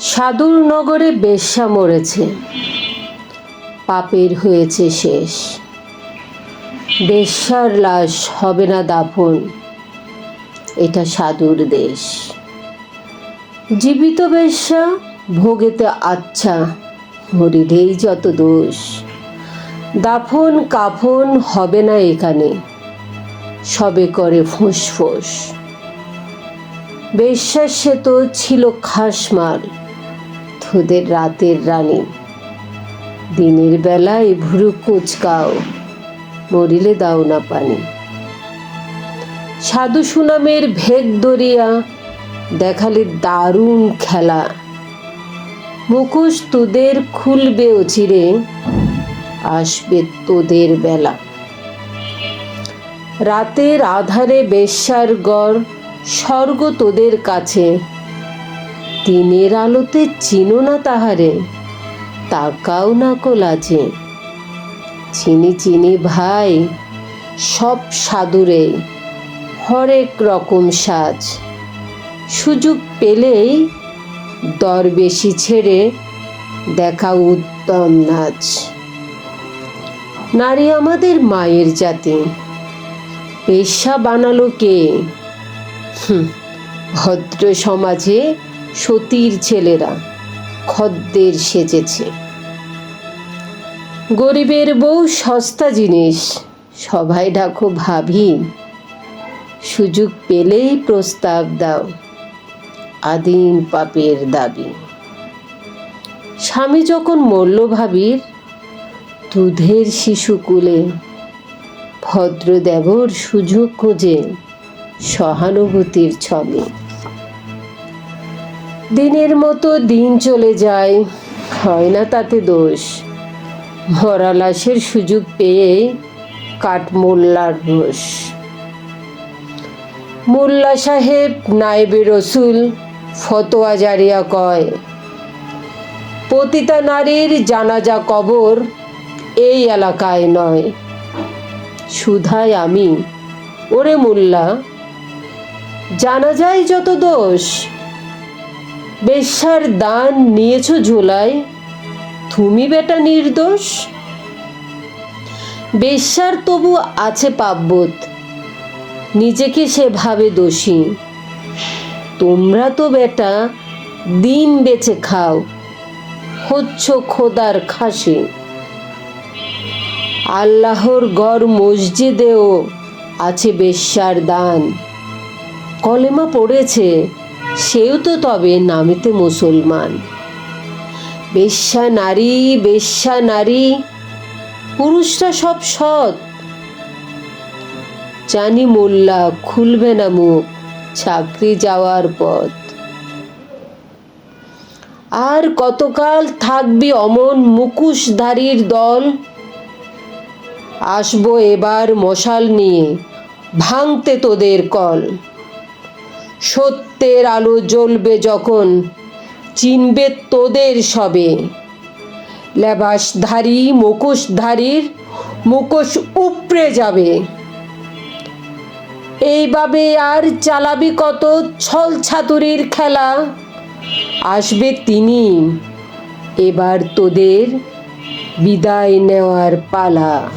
সাদুর নগরে বেশ্যা মরেছে। পাপের হয়েছে শেষ। বেশ্যার লাশ হবে না দাফন। এটা সাধুর দেশ। জীবিত বেশ্যা ভোগেতে আচ্ছা হরিরেই যত দোষ। দাফন কাফন হবে না এখানে। সবে করে ফুসফুস। বেশ্যার সে তো ছিল খাসমাল তোদের রাতের রানী। দিনের বেলায় ভুরু কুচকাও, মরিলে দাও না পানি। সাধু সুনামের ভেগ দরিয়া দেখালে দারুণ খেলা। মুখোশ তোদের খুলবে চিরে, আসবে তোদের বেলা। রাতের আধারে বেশ্যার গড়, স্বর্গ তোদের কাছে দিনের আলোতে চিনো না তাহারে, তাকাও না কোলাজে। চিনি চিনি ভাই, সব সাধুরে হরেক রকম সাজ। সুযোগ পেলেই দর বেশি ছেড়ে দেখা উত্তম নাচ। নারী আমাদের মায়ের জাতি। পেশা বানালো কে? ভদ্র সমাজে সতীর ছেলেরা খদ্দের সেজেছে। গরিবের বউ সস্তা জিনিস সবাই ডাকো ভাবি সুযোগ পেলেই প্রস্তাব দাও, আদিম পাপের দাবি। স্বামী যখন মরল ভাবির, দুধের শিশু কুলে ভদ্র দেবর সুযোগ খোঁজে সহানুভূতির ছলে। দিনের মতো দিন চলে যায়, হয় না তাতে দোষ? মরা লাশের সুযোগ পেয়ে কাঠ মোল্লার রোষ। মোল্লা সাহেব, নায়েবে রসুল, ফতোয়া জারিয়া কয়, পতিতা নারীর জানাজা কবর এই এলাকায় নয়। সুধায় আমি। ওরে মোল্লা জানা যায় যত দোষ বেশ্যার দান নিয়েছ ঝোলায় তুমি বেটা নির্দোষ? বেশ্যার তবু আছে পাপবোধ, নিজেকে সে ভাবে দোষী। তোমরা তো বেটা দিন বেঁচে খাও, হচ্ছ খোদার খাসি। আল্লাহর গড় মসজিদেও আছে বেশ্যার দান। কলেমা পড়েছে সেও তো তবে নামেতে মুসলমান। বেশ্যা নারী বেশ্যা নারী, পুরুষরা সব সৎ। জানি মোল্লা খুলবে না মুখ চাকরি যাওয়ার পথ। আর কতকাল থাকবি অমন মুকুশধারীর দল? আসব এবার মশাল নিয়ে, ভাঙতে তোদের কল। সত্যের আলো জ্বলবে যখন, চিনবে তোদের সবে। লেবাসধারী, মুখোশধারীর মুখোশ উপড়ে যাবে। এইভাবে আর চালাবি কত ছল ছাতুরির খেলা? আসবে তিনি। এবার তোদের বিদায় নেওয়ার পালা।